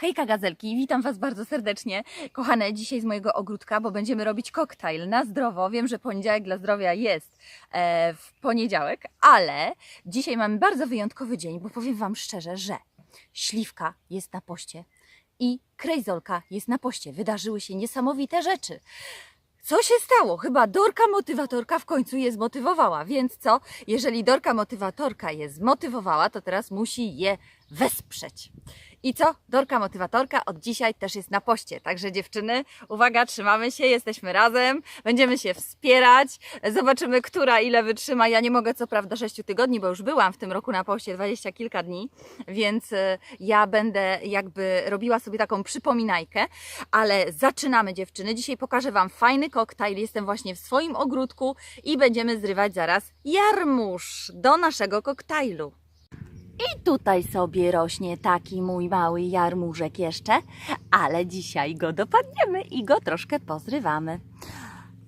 Hejka gazelki, witam Was bardzo serdecznie. Kochane, dzisiaj z mojego ogródka, bo będziemy robić koktajl na zdrowo. Wiem, że poniedziałek dla zdrowia jest e, w poniedziałek, ale dzisiaj mamy bardzo wyjątkowy dzień, bo powiem Wam szczerze, że śliwka jest na poście i krejzolka jest na poście. Wydarzyły się niesamowite rzeczy. Co się stało? Chyba Dorka motywatorka w końcu je zmotywowała, więc co? Jeżeli Dorka motywatorka je zmotywowała, to teraz musi je wesprzeć. I co? Dorka motywatorka od dzisiaj też jest na poście. Także dziewczyny, uwaga, trzymamy się, jesteśmy razem, będziemy się wspierać, zobaczymy, która ile wytrzyma. Ja nie mogę co prawda 6 tygodni, bo już byłam w tym roku na poście 20 kilka dni, więc e, ja będę jakby robiła sobie taką przypominajkę, ale zaczynamy dziewczyny. Dzisiaj pokażę Wam fajny koktajl. Jestem właśnie w swoim ogródku i będziemy zrywać zaraz jarmuż do naszego koktajlu. I tutaj sobie rośnie taki mój mały jarmużek jeszcze, ale dzisiaj go dopadniemy i go troszkę pozrywamy.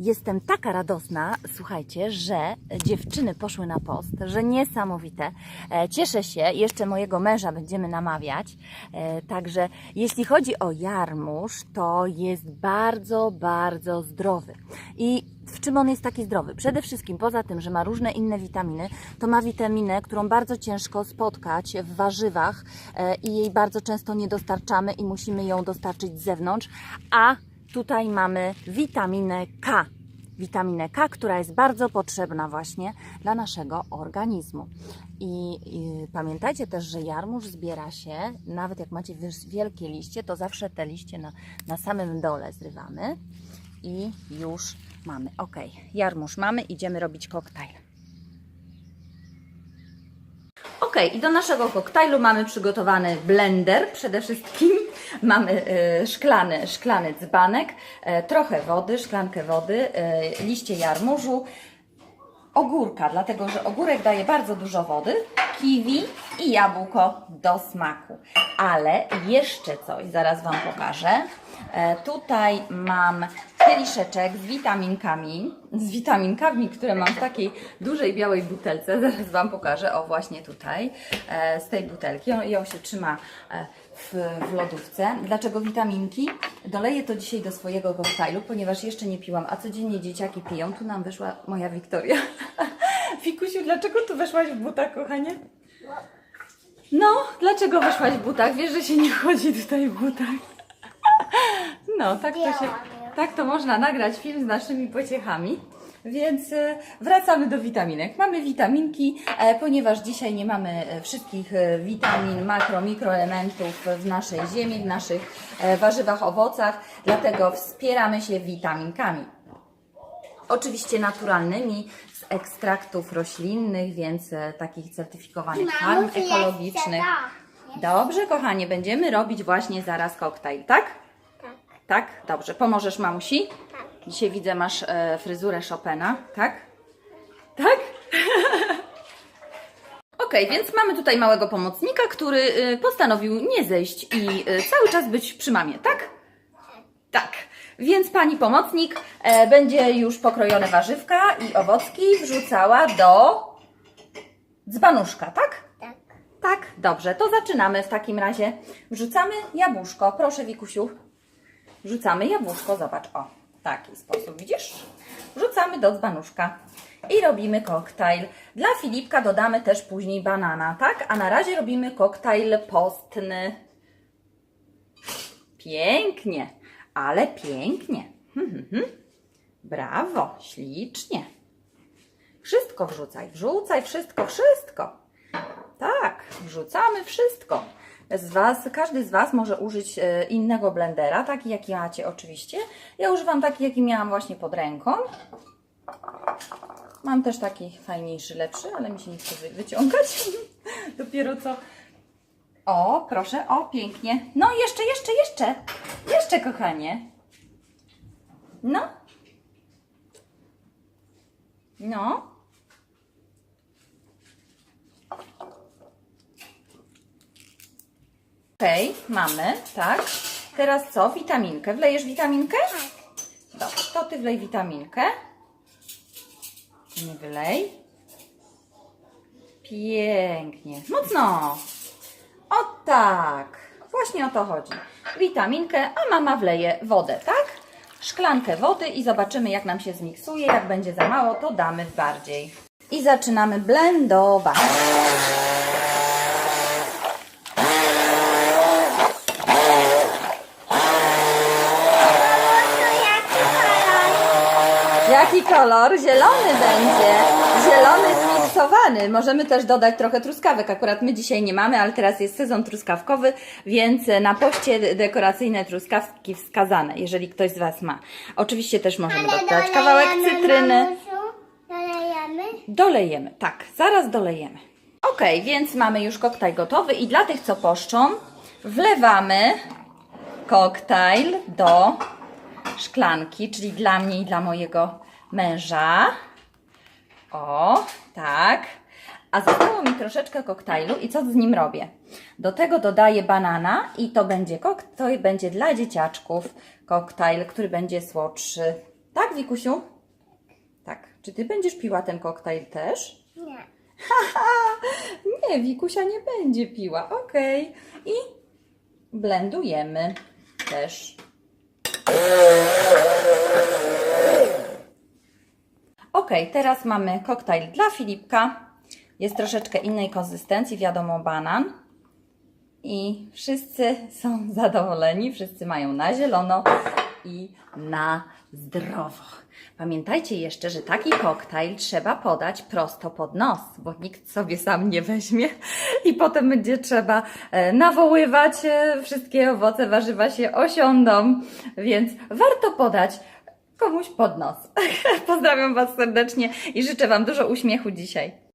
Jestem taka radosna, słuchajcie, że dziewczyny poszły na post, że niesamowite. E, Cieszę się, jeszcze mojego męża będziemy namawiać. E, Także jeśli chodzi o jarmuż, to jest bardzo, bardzo zdrowy. I w czym on jest taki zdrowy? Przede wszystkim poza tym, że ma różne inne witaminy, to ma witaminę, którą bardzo ciężko spotkać w warzywach e, i jej bardzo często nie dostarczamy i musimy ją dostarczyć z zewnątrz, a tutaj mamy witaminę K. Witaminę K, która jest bardzo potrzebna właśnie dla naszego organizmu. I, i pamiętajcie też, że jarmuż zbiera się, nawet jak macie wielkie liście, to zawsze te liście na, na samym dole zrywamy i już mamy. Ok, jarmuż mamy, idziemy robić koktajl. Ok, i do naszego koktajlu mamy przygotowany blender. Przede wszystkim mamy e, szklany, szklany dzbanek, e, trochę wody, szklankę wody, e, liście jarmużu, ogórka, dlatego że ogórek daje bardzo dużo wody, kiwi i jabłko do smaku. Ale jeszcze coś, zaraz Wam pokażę. Tutaj mam kieliszeczek z witaminkami, z witaminkami, które mam w takiej dużej białej butelce. Zaraz Wam pokażę, o właśnie tutaj, e, z tej butelki. Ją, ją się trzyma e, w, w lodówce. Dlaczego witaminki? Doleję to dzisiaj do swojego koktajlu, ponieważ jeszcze nie piłam, a codziennie dzieciaki piją. Tu nam wyszła moja Wiktoria. Fikusiu, dlaczego tu weszłaś w butach, kochanie? No, dlaczego weszłaś w butach? Wiesz, że się nie chodzi tutaj w butach. No, tak to się, tak to można nagrać film z naszymi pociechami. Więc e, wracamy do witaminek. Mamy witaminki, e, ponieważ dzisiaj nie mamy e, wszystkich witamin, makro, mikroelementów w naszej ziemi, w naszych warzywach, owocach, dlatego wspieramy się witaminkami. Oczywiście naturalnymi, z ekstraktów roślinnych, więc takich certyfikowanych farm ekologicznych. Dobrze, kochanie, będziemy robić właśnie zaraz koktajl, tak? Tak. Tak? Dobrze. Pomożesz mamusi? Dzisiaj widzę, masz e, fryzurę Chopina, tak? Tak? Ok, więc mamy tutaj małego pomocnika, który y, postanowił nie zejść i y, cały czas być przy mamie, tak? Tak. Więc pani pomocnik e, będzie już pokrojone warzywka i owocki wrzucała do dzbanuszka, tak? Tak. Tak, dobrze, to zaczynamy w takim razie. Wrzucamy jabłuszko. Proszę, Wikusiu. Wrzucamy jabłuszko, zobacz, o, taki sposób, widzisz? Wrzucamy do dzbanuszka i robimy koktajl. Dla Filipka dodamy też później banana, tak? A na razie robimy koktajl postny. Pięknie, ale pięknie. Hmm, hmm, hmm. Brawo, ślicznie. Wszystko wrzucaj, wrzucaj wszystko, wszystko. Tak, wrzucamy wszystko. Z was, każdy z Was może użyć e, innego blendera, taki jaki macie oczywiście. Ja używam taki, jaki miałam właśnie pod ręką. Mam też taki fajniejszy, lepszy, ale mi się nie chce wy- wyciągać. Dopiero co. O, proszę, o, pięknie. No, jeszcze, jeszcze, jeszcze. Jeszcze, kochanie. No. No. Okej, mamy, tak. Teraz co? Witaminkę. Wlejesz witaminkę? Dobrze, to ty wlej witaminkę. Nie wylej. Pięknie. Mocno. O tak. właśnie o to chodzi. Witaminkę, a mama wleje wodę, tak? Szklankę wody i zobaczymy, jak nam się zmiksuje. Jak będzie za mało, to damy bardziej. I zaczynamy blendować. Jaki kolor? Zielony będzie. Zielony zmiksowany. Możemy też dodać trochę truskawek. Akurat my dzisiaj nie mamy, ale teraz jest sezon truskawkowy, więc na poście dekoracyjne truskawki wskazane, jeżeli ktoś z Was ma. Oczywiście też możemy dodać kawałek cytryny. Dolejemy. Dolejemy, tak, zaraz dolejemy. Ok, więc mamy już koktajl gotowy i dla tych, co poszczą, wlewamy koktajl do szklanki, czyli dla mnie i dla mojego męża. O, tak. A zostało mi troszeczkę koktajlu i co z nim robię? Do tego dodaję banana i to będzie koktajl, będzie dla dzieciaczków koktajl, który będzie słodszy. Tak, Wikusiu? Tak. Czy ty będziesz piła ten koktajl też? Nie. Nie, Wikusia nie będzie piła. Okej. I blendujemy też. Ok, teraz mamy koktajl dla Filipka. Jest troszeczkę innej konsystencji, wiadomo, banan. I wszyscy są zadowoleni, wszyscy mają na zielono i na zdrowo. Pamiętajcie jeszcze, że taki koktajl trzeba podać prosto pod nos, bo nikt sobie sam nie weźmie i potem będzie trzeba e, nawoływać, e, wszystkie owoce, warzywa się osiądą, więc warto podać komuś pod nos. Pozdrawiam Was serdecznie i życzę Wam dużo uśmiechu dzisiaj.